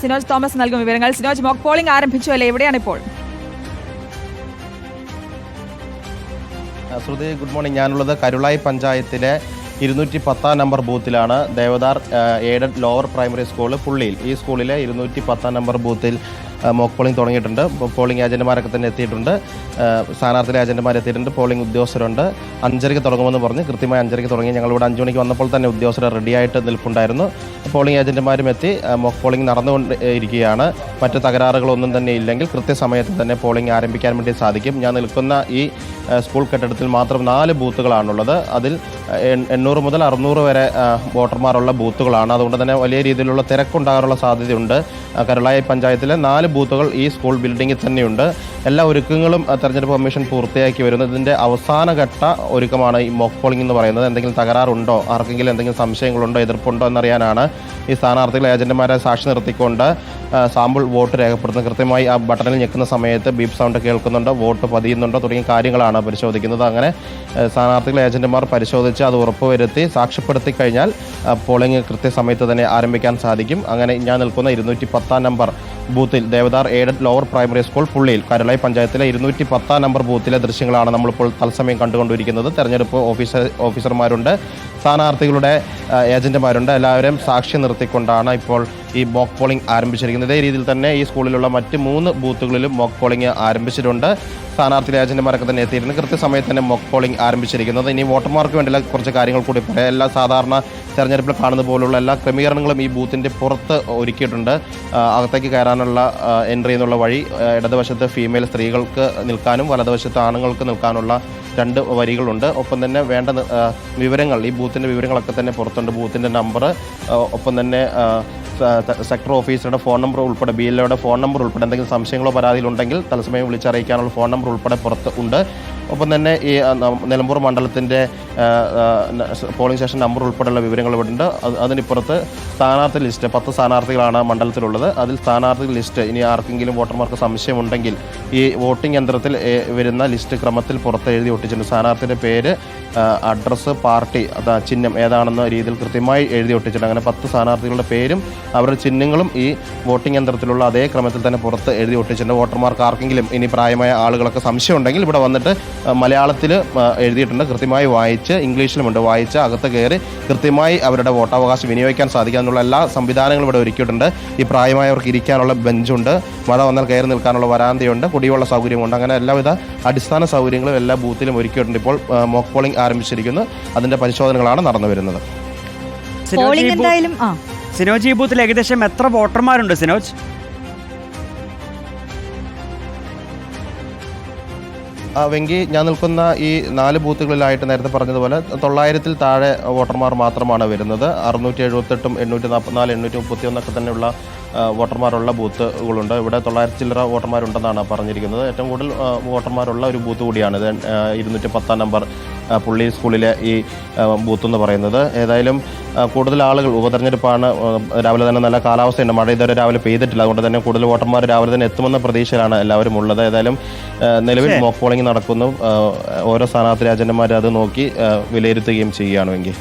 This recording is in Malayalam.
സിനോജ് തോമസ് നൽകും വിവരങ്ങൾ. സിനോജ് മോക്ക് പോളിംഗ് ആരംഭിച്ചു അല്ലേ? എവിടെയാണ് ഇപ്പോൾ? ശ്രുതി ഗുഡ് മോർണിംഗ് ഞാനുള്ളത് കരുളായി പഞ്ചായത്തിലെ ഇരുന്നൂറ്റി പത്താം number ബൂത്തിലാണ്. Devadar aided lower primary school പുള്ളിയിൽ. ഈ സ്കൂളിലെ ഇരുന്നൂറ്റി പത്താം നമ്പർ ബൂത്തിൽ മോക്ക് പോളിംഗ് തുടങ്ങിയിട്ടുണ്ട്. പോളിംഗ് ഏജന്റുമാരൊക്കെ തന്നെ എത്തിയിട്ടുണ്ട്. സ്ഥാനാർത്ഥി ഏജന്റുമാർ എത്തിയിട്ടുണ്ട്. പോളിംഗ് ഉദ്യോഗസ്ഥരുണ്ട്. അഞ്ചരയ്ക്ക് തുടങ്ങുമെന്ന് പറഞ്ഞ്. കൃത്യമായി അഞ്ചരയ്ക്ക് തുടങ്ങി. ഞങ്ങളിവിടെ അഞ്ച് മണിക്ക് വന്നപ്പോൾ തന്നെ ഉദ്യോഗസ്ഥർ റെഡിയായിട്ട് നിൽപ്പുണ്ടായിരുന്നു. പോളിംഗ് ഏജന്റുമാരും എത്തി. മോക്ക് പോളിംഗ് നടന്നുകൊണ്ട് ഇരിക്കുകയാണ്. മറ്റ് തകരാറുകളൊന്നും തന്നെ ഇല്ലെങ്കിൽ കൃത്യസമയത്ത് തന്നെ പോളിംഗ് ആരംഭിക്കാൻ വേണ്ടി സാധിക്കും. ഞാൻ നിൽക്കുന്ന ഈ സ്കൂൾ കെട്ടിടത്തിൽ മാത്രം നാല് ബൂത്തുകളാണുള്ളത്. അതിൽ എണ്ണൂറ് മുതൽ അറുന്നൂറ് വരെ വോട്ടർമാരുള്ള ബൂത്തുകളാണ്. അതുകൊണ്ട് തന്നെ വലിയ രീതിയിലുള്ള തിരക്കുണ്ടാകാനുള്ള സാധ്യതയുണ്ട്. കരുളായി പഞ്ചായത്തിലെ നാല് ബൂത്തുകൾ ഈ സ്കൂൾ ബിൽഡിങ്ങിൽ തന്നെയുണ്ട്. എല്ലാ ഒരുക്കങ്ങളും തെരഞ്ഞെടുപ്പ് കമ്മീഷൻ പൂർത്തിയാക്കി വരുന്നത് ഇതിന്റെ അവസാനഘട്ട ഒരുക്കമാണ് ഈ മോക്ക് പോളിംഗ് എന്ന് പറയുന്നത്. എന്തെങ്കിലും തകരാറുണ്ടോ? ആർക്കെങ്കിലും എന്തെങ്കിലും സംശയങ്ങളുണ്ടോ? എതിർപ്പുണ്ടോ എന്നറിയാനാണ് ഈ സ്ഥാനാർത്ഥികൾ ഏജന്റുമാരെ സാക്ഷി നിർത്തിക്കൊണ്ട് സാമ്പിൾ വോട്ട് രേഖപ്പെടുത്തുന്നത്. കൃത്യമായി ആ ബട്ടണിൽ ഞെക്കുന്ന സമയത്ത് ബീപ്പ് സൗണ്ട് കേൾക്കുന്നുണ്ടോ വോട്ട് പതിയുന്നുണ്ടോ തുടങ്ങിയ കാര്യങ്ങളാണ് പരിശോധിക്കുന്നത്. അങ്ങനെ സ്ഥാനാർത്ഥികൾ ഏജന്റുമാർ പരിശോധിച്ച് അത് ഉറപ്പുവരുത്തി സാക്ഷ്യപ്പെടുത്തി കഴിഞ്ഞാൽ പോളിംഗ് കൃത്യസമയത്ത് തന്നെ ആരംഭിക്കാൻ സാധിക്കും. അങ്ങനെ ഞാൻ നിൽക്കുന്ന ഇരുന്നൂറ്റി പത്താം നമ്പർ ബൂത്തിൽ Devadar aided lower primary school പുള്ളിയിൽ Karulai പഞ്ചായത്തിലെ ഇരുന്നൂറ്റി പത്താം നമ്പർ ബൂത്തിലെ ദൃശ്യങ്ങളാണ് നമ്മളിപ്പോൾ തത്സമയം കണ്ടുകൊണ്ടിരിക്കുന്നത്. തെരഞ്ഞെടുപ്പ് ഓഫീസർ ഓഫീസർമാരുണ്ട് സ്ഥാനാർത്ഥികളുടെ ഏജന്റുമാരുണ്ട്. എല്ലാവരും സാക്ഷി നിർത്തിക്കൊണ്ടാണ് ഇപ്പോൾ ഈ മോക്ക് പോളിംഗ് ആരംഭിച്ചിരിക്കുന്നത്. ഇതേ രീതിയിൽ തന്നെ ഈ സ്കൂളിലുള്ള മറ്റ് മൂന്ന് ബൂത്തുകളിലും മോക്ക് പോളിംഗ് ആരംഭിച്ചിട്ടുണ്ട്. സ്ഥാനാർത്ഥി ഏജന്റുമാരൊക്കെ തന്നെ എത്തിയിരുന്നു കൃത്യസമയത്ത് തന്നെ മോക്ക് പോളിംഗ് ആരംഭിച്ചിരിക്കുന്നത്. ഇനി വോട്ടർമാർക്ക് വേണ്ടിയുള്ള കുറച്ച് കാര്യങ്ങൾ കൂടി പറയാം. എല്ലാ സാധാരണ തെരഞ്ഞെടുപ്പിൽ കാണുന്ന പോലുള്ള എല്ലാ ക്രമീകരണങ്ങളും ഈ ബൂത്തിന്റെ പുറത്ത് ഒരുക്കിയിട്ടുണ്ട്. അകത്തേക്ക് കയറാനുള്ള എൻട്രി എന്നുള്ള വഴി ഇടതുവശത്ത് ഫീമെയിൽ സ്ത്രീകൾക്ക് നിൽക്കാനും വലതുവശത്ത് ആണുങ്ങൾക്ക് നിൽക്കാനുള്ള രണ്ട് വരികളുണ്ട്. ഒപ്പം തന്നെ വേണ്ട വിവരങ്ങൾ ഈ ബൂത്തിന്റെ വിവരങ്ങളൊക്കെ തന്നെ പുറത്തുണ്ട്. ബൂത്തിന്റെ നമ്പർ ഒപ്പം തന്നെ സെക്ടർ ഓഫീസറുടെ ഫോൺ നമ്പർ ഉൾപ്പെടെ ബി എൽ ഫോൺ നമ്പർ ഉൾപ്പെടെ എന്തെങ്കിലും സംശയങ്ങളോ പരാതിയിലുണ്ടെങ്കിൽ തത്സമയം വിളിച്ചറിയിക്കാനുള്ള ഫോൺ നമ്പർ ഉൾപ്പെടെ പുറത്ത് ഉണ്ട്. ഒപ്പം തന്നെ ഈ നിലമ്പൂർ മണ്ഡലത്തിന്റെ പോളിംഗ് സ്റ്റേഷൻ നമ്പർ ഉൾപ്പെടെയുള്ള വിവരങ്ങൾ ഇവിടെ ഉണ്ട് അത് അതിനിപ്പുറത്ത് സ്ഥാനാർത്ഥി ലിസ്റ്റ് പത്ത് സ്ഥാനാർത്ഥികളാണ് മണ്ഡലത്തിലുള്ളത്. അതിൽ സ്ഥാനാർത്ഥി ലിസ്റ്റ് ഇനി ആർക്കെങ്കിലും വോട്ടർമാർക്ക് സംശയമുണ്ടെങ്കിൽ ഈ വോട്ടിംഗ് യന്ത്രത്തിൽ വരുന്ന ലിസ്റ്റ് ക്രമത്തിൽ പുറത്ത് എഴുതി ഒട്ടിച്ചിട്ടുണ്ട്. സ്ഥാനാർത്ഥിയുടെ പേര് അഡ്രസ്സ് പാർട്ടി അതാ ചിഹ്നം ഏതാണെന്ന രീതിയിൽ കൃത്യമായി എഴുതി ഒട്ടിച്ചിട്ടുണ്ട്. അങ്ങനെ പത്ത് സ്ഥാനാർത്ഥികളുടെ പേരും അവരുടെ ചിഹ്നങ്ങളും ഈ വോട്ടിംഗ് യന്ത്രത്തിലുള്ള അതേ ക്രമത്തിൽ തന്നെ പുറത്ത് എഴുതി ഒട്ടിച്ചിട്ടുണ്ട്. വോട്ടർമാർക്ക് ആർക്കെങ്കിലും ഇനി പ്രായമായ ആളുകളൊക്കെ സംശയം ഉണ്ടെങ്കിൽ ഇവിടെ വന്നിട്ട് മലയാളത്തിൽ എഴുതിയിട്ടുണ്ട്. കൃത്യമായി വായിച്ച് ഇംഗ്ലീഷിലുമുണ്ട്. വായിച്ച് അകത്ത് കയറി കൃത്യമായി അവരുടെ വോട്ടവകാശം വിനിയോഗിക്കാൻ സാധിക്കാനുള്ള എല്ലാ സംവിധാനങ്ങളും ഇവിടെ ഒരുക്കിയിട്ടുണ്ട്. ഈ പ്രായമായവർക്ക് ഇരിക്കാനുള്ള ബെഞ്ചുണ്ട്. മഴ വന്നാൽ കയറി നിൽക്കാനുള്ള വരാന്തയുണ്ട്. കുടിവെള്ള സൗകര്യമുണ്ട്. അങ്ങനെ എല്ലാവിധ അടിസ്ഥാന സൗകര്യങ്ങളും എല്ലാ ബൂത്തിലും ഒരുക്കിയിട്ടുണ്ട്. ഇപ്പോൾ മോക്ക് പോളിംഗ് ആരംഭിച്ചിരിക്കുന്നു. അതിന്റെ പരിശോധനകളാണ് നടന്നു വരുന്നത്. സിനോജി പോളിംഗ് എന്തായാലും സിനോജ് ഈ ബൂത്തിൽ ഏകദേശം എത്ര വോട്ടർമാരുണ്ട് സിനോജ്? ആ, വെങ്കി ഞാൻ നിൽക്കുന്ന ഈ നാല് ബൂത്തുകളിലായിട്ട് നേരത്തെ പറഞ്ഞതുപോലെ തൊള്ളായിരത്തിൽ താഴെ വോട്ടർമാർ മാത്രമാണ് വരുന്നത്. അറുന്നൂറ്റി എഴുപത്തെട്ടും എണ്ണൂറ്റി നാൽപ്പത്തിനാല് എണ്ണൂറ്റി മുപ്പത്തി ഒന്നൊക്കെ തന്നെയുള്ള വോട്ടർമാരുള്ള ബൂത്തുകളുണ്ട്. ഇവിടെ തൊള്ളായിരത്തി ചില്ലറ വോട്ടർമാരുണ്ടെന്നാണ് പറഞ്ഞിരിക്കുന്നത്. ഏറ്റവും കൂടുതൽ വോട്ടർമാരുള്ള ഒരു ബൂത്ത് കൂടിയാണ് ഇത് ഇരുന്നൂറ്റി പത്താം നമ്പർ പുള്ളി സ്കൂളിലെ ഈ ബൂത്ത് എന്ന് പറയുന്നത്. ഏതായാലും കൂടുതൽ ആളുകൾ ഉപതെരഞ്ഞെടുപ്പാണ് രാവിലെ തന്നെ നല്ല കാലാവസ്ഥയുണ്ട്. മഴ ഇതുവരെ രാവിലെ പെയ്തിട്ടില്ല. അതുകൊണ്ട് തന്നെ കൂടുതൽ വോട്ടർമാർ രാവിലെ തന്നെ എത്തുമെന്ന പ്രതീക്ഷയിലാണ് എല്ലാവരും ഉള്ളത്. ഏതായാലും നിലവിൽ മോക്ക് പോളിംഗ് നടക്കുന്നു. ഓരോ സ്ഥാനാർത്ഥി രാജന്മാർ അത് നോക്കി വിലയിരുത്തുകയും ചെയ്യുകയാണ് വെങ്കിൽ